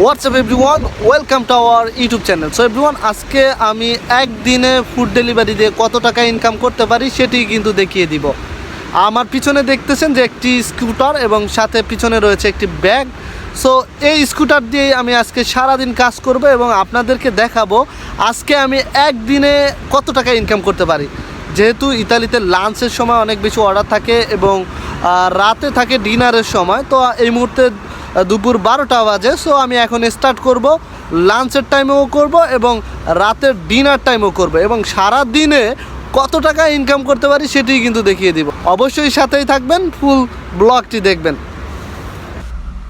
What's up everyone welcome to our YouTube channel so everyone আজকে আমি একদিনে food delivery দিয়ে কত টাকা ইনকাম করতে পারি সেটি কিন্তু দেখিয়ে দিব। আমার পিছনে দেখতেছেন যে একটি স্কুটার এবং সাথে পিছনে রয়েছে একটি ব্যাগ সো এই স্কুটার দিয়েই আমি আজকে সারাদিন কাজ করব এবং আপনাদেরকে দেখাবো আজকে আমি একদিনে কত টাকা ইনকাম করতে পারি। যেহেতু ইতালিতে লাঞ্চের সময় অনেক বেশি অর্ডার থাকে এবং রাতে থাকে ডিনারের সময়, তো এই মুহূর্তে দুপুর বারোটা বাজে সো আমি এখন স্টার্ট করব। লাঞ্চের টাইমেও করব এবং রাতের ডিনার টাইমেও করব এবং সারা দিনে কত টাকা ইনকাম করতে পারি সেটি কিন্তু দেখিয়ে দিব। অবশ্যই সাথেই থাকবেন ফুল ব্লগটি দেখবেন।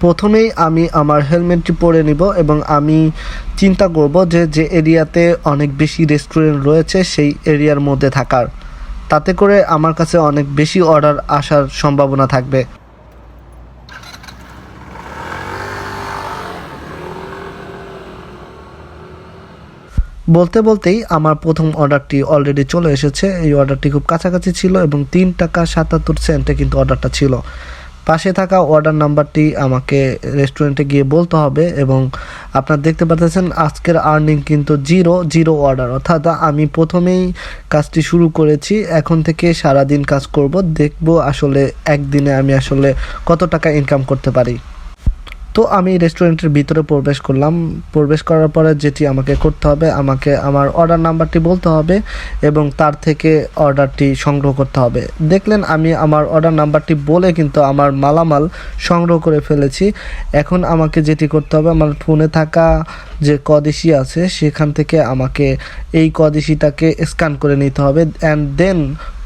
প্রথমেই আমি আমার হেলমেটটি পরে নিব এবং আমি চিন্তা করব যে যে এরিয়াতে অনেক বেশি রেস্টুরেন্ট রয়েছে সেই এরিয়ার মধ্যে থাকার। তাতে করে আমার কাছে অনেক বেশি অর্ডার আসার সম্ভাবনা থাকবে। বলতে বলতেই আমার প্রথম অর্ডারটি অলরেডি চলে এসেছে। এই অর্ডারটি খুব কাছাকাছি ছিল এবং তিন টাকা সাতাত্তর সেন্টে কিন্তু অর্ডারটা ছিল। পাশে থাকা অর্ডার নাম্বারটি আমাকে রেস্টুরেন্টে গিয়ে বলতে হবে এবং আপনার দেখতে পাচ্ছেন আজকের আর্নিং কিন্তু জিরো জিরো অর্ডার অর্থাৎ আমি প্রথমেই কাজটি শুরু করেছি, এখন থেকে সারাদিন কাজ করব, দেখব আসলে একদিনে আমি আসলে কত টাকা ইনকাম করতে পারি। তো আমি রেস্টুরেন্টের ভিতরে প্রবেশ করলাম। প্রবেশ করার পরে যেটি আমাকে করতে হবে, আমাকে আমার অর্ডার নাম্বারটি বলতে হবে এবং তার থেকে অর্ডারটি সংগ্রহ করতে হবে। দেখলেন আমি আমার অর্ডার নাম্বারটি বলে কিন্তু আমার মালামাল সংগ্রহ করে ফেলেছি। এখন আমাকে যেটি করতে হবে, আমার ফোনে থাকা যে কদেশি আছে, সেখান থেকে আমাকে এই কদেশিটাকে স্ক্যান করে নিতে হবে and then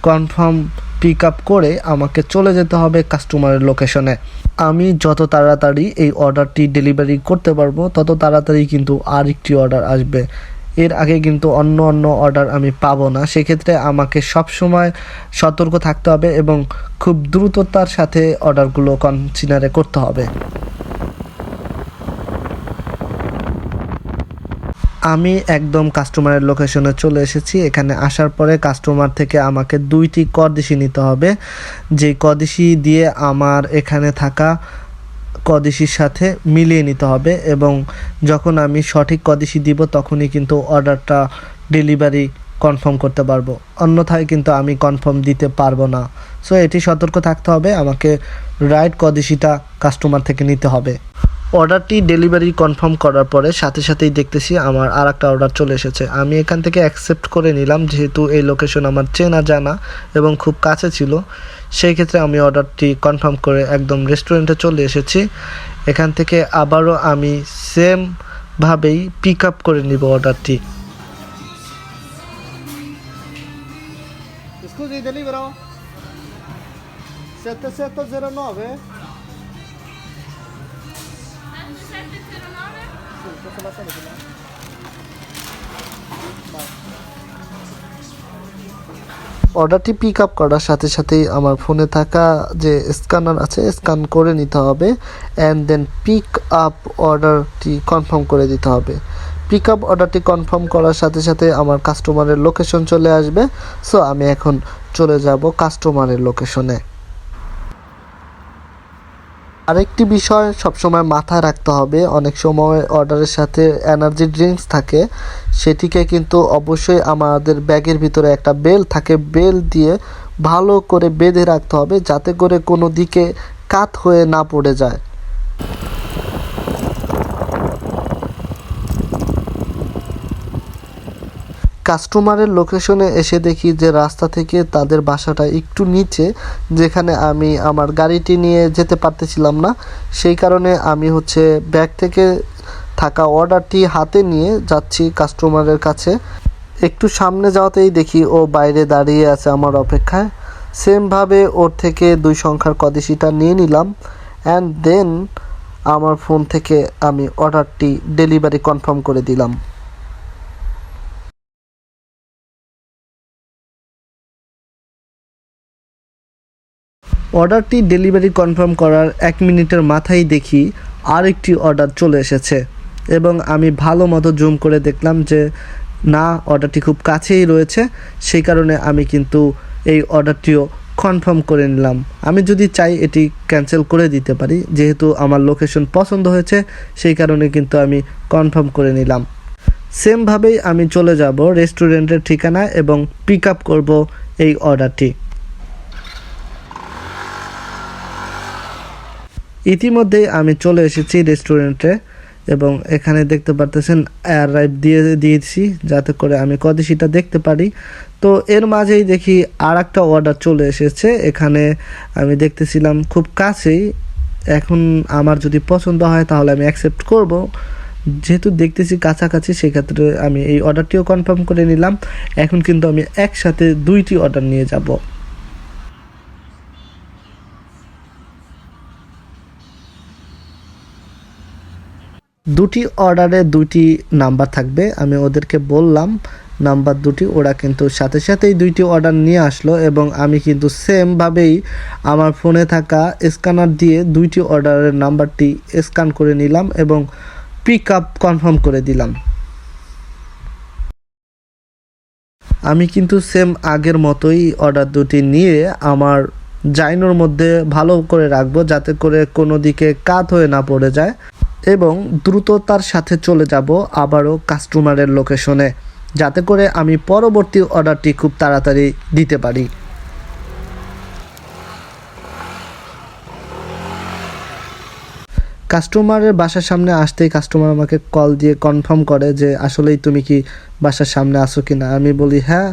confirm pick up করে আমাকে চলে যেতে হবে কাস্টমারের লোকেশনে। আমি যত তাড়াতাড়ি এই অর্ডারটি ডেলিভারি করতে পারব, তত তাড়াতাড়ি কিন্তু আরেকটি অর্ডার আসবে। এর আগে কিন্তু অন্য অন্য অর্ডার আমি পাবো না। সেক্ষেত্রে আমাকে সবসময় সতর্ক থাকতে হবে এবং খুব দ্রুততার সাথে অর্ডারগুলো কনসিডারে করতে হবে। আমি একদম কাস্টমারের লোকেশনে চলে এসেছি। এখানে আসার পরে কাস্টমার থেকে আমাকে দুইটি কদিশি নিতে হবে। যে কদিশি দিয়ে আমার এখানে থাকা কদিশির সাথে মিলিয়ে নিতে হবে এবং যখন আমি সঠিক কদিশি দিব তখনই কিন্তু অর্ডারটা ডেলিভারি কনফার্ম করতে পারব। অন্যথায় কিন্তু আমি কনফার্ম দিতে পারব না। সো এটি সতর্ক থাকতে হবে। আমাকে রাইট কদিশিটা কাস্টমার থেকে নিতে হবে। অর্ডারটি ডেলিভারি কনফার্ম করার পরে সাথে সাথেই দেখতেছি আমার আর একটা অর্ডার চলে এসেছে আমি এখান থেকে অ্যাকসেপ্ট করে নিলাম যেহেতু এই লোকেশন আমার চেনা জানা এবং খুব কাছে ছিল সেই ক্ষেত্রে আমি অর্ডারটি কনফার্ম করে একদম রেস্টুরেন্টে চলে এসেছি এখান থেকে আবারও আমি সেমভাবেই পিক আপ করে নিব অর্ডারটি Scusi, delivero? 7709? 709 অর্ডারটি পিক আপ করার সাথে সাথেই আমার ফোনে থাকা যে স্ক্যানার আছে স্ক্যান করে নিতে হবে অ্যান্ড দেন পিক আপ অর্ডারটি কনফার্ম করে দিতে হবে। পিক আপ অর্ডারটি কনফার্ম করার সাথে সাথে আমার কাস্টমারের লোকেশন চলে আসবে। সো আমি এখন চলে যাব কাস্টমারের লোকেশনে আরেকটি বিষয় সবসময় মাথায় রাখতে হবে, অনেক সময় অর্ডারের সাথে এনার্জি ড্রিঙ্কস থাকে, সেটিকে কিন্তু অবশ্যই আমাদের ব্যাগের ভিতরে একটা বেল থাকে বেল দিয়ে ভালো করে বেঁধে রাখতে হবে যাতে করে কোনো দিকে কাত হয়ে না পড়ে যায়। কাস্টমারের লোকেশনে এসে দেখি যে রাস্তা থেকে তাদের বাসাটা একটু নিচে, যেখানে আমি আমার গাড়িটি নিয়ে যেতে পারতেছিলাম না। সেই কারণে আমি হচ্ছে ব্যাগ থেকে থাকা অর্ডারটি হাতে নিয়ে যাচ্ছি কাস্টমারের কাছে। একটু সামনে যাওয়াতেই দেখি ও বাইরে দাঁড়িয়ে আছে আমার অপেক্ষায়। সেমভাবে ওর থেকে দুই সংখ্যার কদেশিটা নিয়ে নিলাম। অ্যান্ড দেন আমার ফোন থেকে আমি অর্ডারটি ডেলিভারি কনফার্ম করে দিলাম। অর্ডারটি ডেলিভারি কনফার্ম করার এক মিনিটের মাথায় দেখি আরেকটি অর্ডার চলে এসেছে। এবং আমি ভালো মতো জুম করে দেখলাম যে, না, অর্ডারটি খুব কাছেই রয়েছে। সেই কারণে আমি কিন্তু এই অর্ডারটিও কনফার্ম করে নিলাম। আমি যদি চাই এটি ক্যান্সেল করে দিতে পারি, যেহেতু আমার লোকেশন পছন্দ হয়েছে, সেই কারণে কিন্তু আমি কনফার্ম করে নিলাম। সেমভাবেই আমি চলে যাব রেস্টুরেন্টের ঠিকানা এবং পিক আপ করব এই অর্ডারটি। ইতিমধ্যেই আমি চলে এসেছি রেস্টুরেন্টে এবং এখানে দেখতে পারতেছেন এয়ার রাইড দিয়ে দিয়েছি যাতে করে আমি কদিশিটা দেখতে পারি। তো এর মাঝেই দেখি আর একটা অর্ডার চলে এসেছে। এখানে আমি দেখতেছিলাম খুব কাছেই। এখন আমার যদি পছন্দ হয় তাহলে আমি অ্যাকসেপ্ট করব। যেহেতু দেখতেছি কাছাকাছি, সেক্ষেত্রে আমি এই অর্ডারটিও কনফার্ম করে নিলাম। এখন কিন্তু আমি একসাথে দুইটি অর্ডার নিয়ে যাব। দুটি অর্ডারে দুটি নাম্বার থাকবে। আমি ওদেরকে বললাম, নাম্বার দুটি, ওরা কিন্তু সাথে সাথেই দুইটি অর্ডার নিয়ে আসলো এবং আমি কিন্তু সেমভাবেই আমার ফোনে থাকা স্ক্যানার দিয়ে দুইটি অর্ডারের নাম্বারটি স্ক্যান করে নিলাম এবং পিক আপ কনফার্ম করে দিলাম। আমি কিন্তু সেম আগের মতোই অর্ডার দুটি নিয়ে আমার জাইনোর মধ্যে ভালো করে রাখব যাতে করে কোনো দিকে কাত হয়ে না পড়ে যায়। এবং দ্রুততার সাথে চলে যাব আবারও কাস্টমারের লোকেশনে, যাতে করে আমি পরবর্তী অর্ডারটি খুব তাড়াতাড়ি দিতে পারি। কাস্টমারের বাসার সামনে আসতেই কাস্টমার আমাকে কল দিয়ে কনফার্ম করে যে, আসলেই তুমি কি বাসার সামনে আসো কি না আমি বলি হ্যাঁ।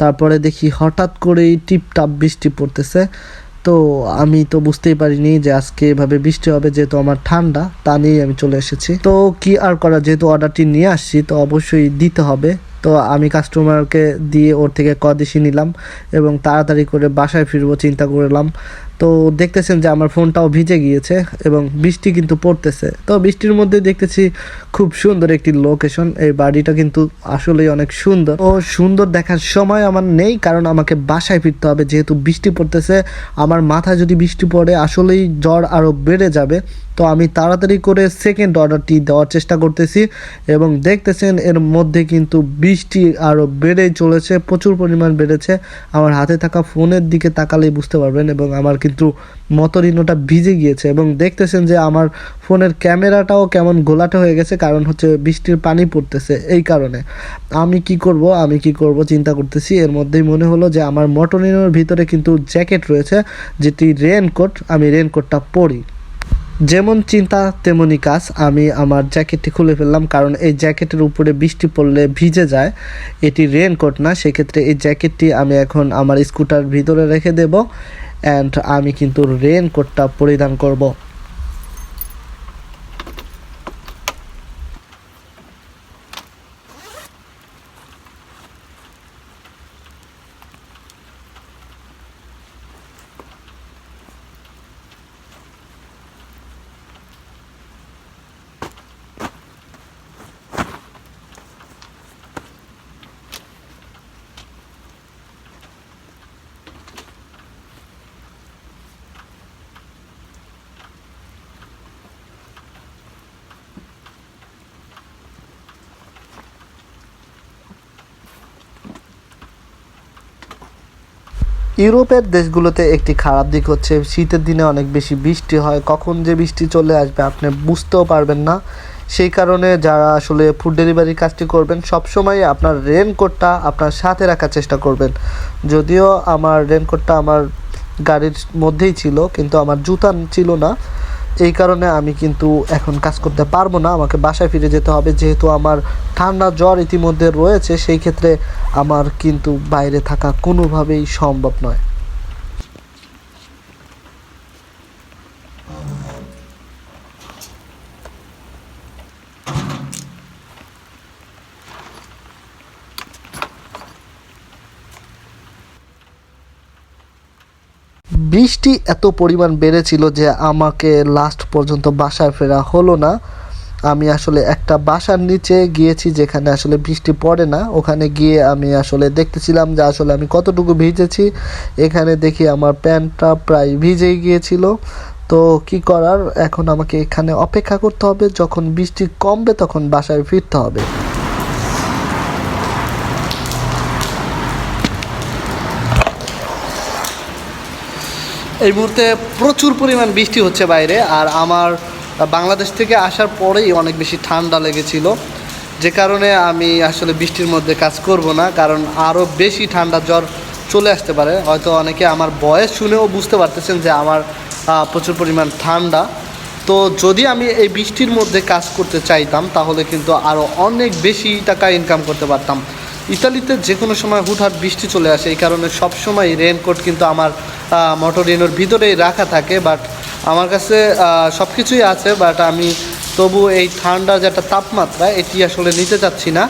তারপরে দেখি হঠাৎ করেই টিপটাপ বৃষ্টি পড়তেছে। তো আমি তো বুঝতেই পারিনি যে আজকে এভাবে বৃষ্টি হবে, যেহেতু আমার ঠান্ডা, তা নিয়েই আমি চলে এসেছি। তো কি আর করা, যেহেতু অর্ডারটি নিয়ে আসছি, তো অবশ্যই দিতে হবে। তো আমি কাস্টমারকে দিয়ে ওর থেকে কদিশি নিলাম এবং তাড়াতাড়ি করে বাসায় ফিরবো, চিন্তা করলাম। তো দেখতেছেন যে আমার ফোনটাও ভিজে গিয়েছে এবং বৃষ্টি কিন্তু পড়তেছে। তো বৃষ্টির মধ্যে দেখতেছি খুব সুন্দর একটি লোকেশন এই বাড়িটা কিন্তু আসলেই অনেক সুন্দর। ও সুন্দর দেখার সময় আমার নেই কারণ আমাকে বাসায় ফিরতে হবে। যেহেতু বৃষ্টি পড়তেছে, আমার মাথায় যদি বৃষ্টি পড়ে আসলেই জ্বর আরও বেড়ে যাবে। তো আমি তাড়াতাড়ি করে সেকেন্ড অর্ডারটি দেওয়ার চেষ্টা করতেছি এবং দেখতেছেন এর মধ্যে কিন্তু বৃষ্টি আরও বেড়েই চলেছে, প্রচুর পরিমাণ বেড়েছে। আমার হাতে থাকা ফোনের দিকে তাকালেই বুঝতে পারবেন এবং আমার কিন্তু মতরিনোটা ভিজে গিয়েছে এবং দেখতেছেন যে আমার ফোনের ক্যামেরাটাও কেমন গোলাটে হয়ে গেছে, কারণ হচ্ছে বৃষ্টির পানি পড়তেছে এই কারণে। আমি কি করব, আমি কি করব চিন্তা করতেছি। এর মধ্যেই মনে হলো যে আমার মটরিনোর ভিতরে কিন্তু জ্যাকেট রয়েছে, যেটি রেনকোট আমি রেনকোটটা পরি। যেমন চিন্তা, তেমনই কাজ। আমি আমার জ্যাকেটটি খুলে ফেললাম কারণ এই জ্যাকেটের উপরে বৃষ্টি পড়লে ভিজে যায়। এটি রেনকোট না, সেক্ষেত্রে এই জ্যাকেটটি আমি এখন আমার স্কুটার ভিতরে রেখে দেব অ্যান্ড আমি কিন্তু রেনকোটটা পরিধান করব। ইউরোপের দেশগুলোতে একটি খারাপ দিক হচ্ছে, শীতের দিনে অনেক বেশি বৃষ্টি হয়। কখন যে বৃষ্টি চলে আসবে আপনি বুঝতেও পারবেন না। সেই কারণে যারা আসলে ফুড ডেলিভারি কাজটি করবেন, সবসময় আপনার রেনকোটটা আপনার সাথে রাখার চেষ্টা করবেন। যদিও আমার রেনকোটটা আমার গাড়ির মধ্যেই ছিল, কিন্তু আমার জুতা ছিল না। এই কারণে আমি কিন্তু এখন কাজ করতে পারব না, আমাকে বাসায় ফিরে যেতে হবে। যেহেতু আমার ঠান্ডা জ্বর ইতিমধ্যে রয়েছে, সেই ক্ষেত্রে আমার কিন্তু বাইরে থাকা কোনোভাবেই সম্ভব নয়। বৃষ্টি এত পরিমাণ বেড়েছিল যে আমাকে লাস্ট পর্যন্ত বাসায় ফেরা হলো না। আমি আসলে একটা বাসার নিচে গিয়েছি যেখানে আসলে বৃষ্টি পড়ে না। ওখানে গিয়ে আমি আসলে দেখতেছিলাম যে আসলে আমি কতটুকু ভিজেছি। এখানে দেখি আমার প্যান্টটা প্রায় ভিজেই গিয়েছিল। তো কি করার? এখন আমাকে এখানে অপেক্ষা করতে হবে। যখন বৃষ্টি কমবে তখন বাসায় ফিরতে হবে। এই মুহূর্তে প্রচুর পরিমাণ বৃষ্টি হচ্ছে বাইরে আর আমার বাংলাদেশ থেকে আসার পরেই অনেক বেশি ঠান্ডা লেগেছিল। যে কারণে আমি আসলে বৃষ্টির মধ্যে কাজ করব না, কারণ আরও বেশি ঠান্ডা জ্বর চলে আসতে পারে। হয়তো অনেকে আমার বয়স শুনেও বুঝতে পারতেছেন যে আমার প্রচুর পরিমাণ ঠান্ডা। তো যদি আমি এই বৃষ্টির মধ্যে কাজ করতে চাইতাম, তাহলে কিন্তু আরও অনেক বেশি টাকা ইনকাম করতে পারতাম। ইতালিতে যে কোনো সময় হুটহাট বৃষ্টি চলে আসে, এই কারণে সব সময় রেনকোট কিন্তু আমার মোটর ভিতরেই রাখা থাকে। বাট আমার কাছে সব কিছুই আছে বাট আমি তবু এই ঠান্ডার যে একটা তাপমাত্রা, এটি আসলে নিতে চাচ্ছি না।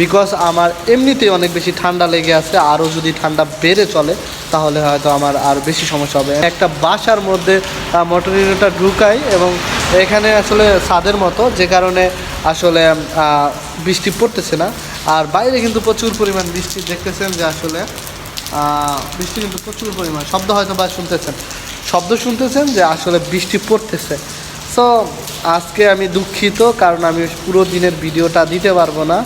বিকজ আমার এমনিতেই অনেক বেশি ঠান্ডা লেগে আছে, আরও যদি ঠান্ডা বেড়ে চলে, তাহলে হয়তো আমার আর বেশি সমস্যা হবে। একটা বাসার মধ্যে মোটর ইউনিটটা ঢুকাই এবং এখানে আসলে ছাদের মতো, যে কারণে আসলে বৃষ্টি পড়তেছে না। আর বাইরে কিন্তু প্রচুর পরিমাণ বৃষ্টি দেখতেছেন যে আসলে বৃষ্টি কিন্তু প্রচুর পরিমাণ। শব্দ হয়তো বা শুনতেছেন। শব্দ শুনতেছেন যে আসলে বৃষ্টি পড়তেছে। সো আজকে আমি দুঃখিত, কারণ আমি পুরো দিনের ভিডিওটা দিতে পারব না।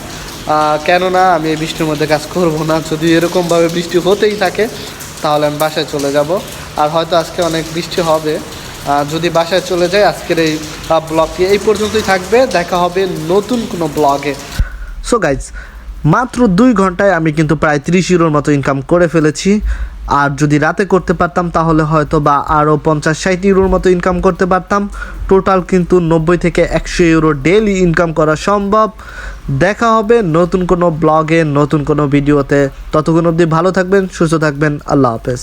কেননা আমি এই বৃষ্টির মধ্যে কাজ করব না। যদি এরকমভাবে বৃষ্টি হতেই থাকে, তাহলে আমি বাসায় চলে যাব। আর হয়তো আজকে অনেক বৃষ্টি হবে। যদি বাসায় চলে যাই, আজকের এই ব্লগটি এই পর্যন্তই থাকবে। দেখা হবে নতুন কোনো ব্লগে। সো গাইজ মাত্র দুই ঘন্টায় আমি কিন্তু প্রায় তিরিশ ইউরোর মতো ইনকাম করে ফেলেছি। আর যদি রাতে করতে পারতাম, তাহলে হয়তো বা আরও পঞ্চাশ ষাট ইউরোর মতো ইনকাম করতে পারতাম। টোটাল কিন্তু নব্বই থেকে একশো ইউরো ডেলি ইনকাম করা সম্ভব। দেখা হবে নতুন কোনো ব্লগে নতুন কোনো ভিডিওতে ততক্ষণ অবধি ভালো থাকবেন, সুস্থ থাকবেন। আল্লাহ হাফেজ।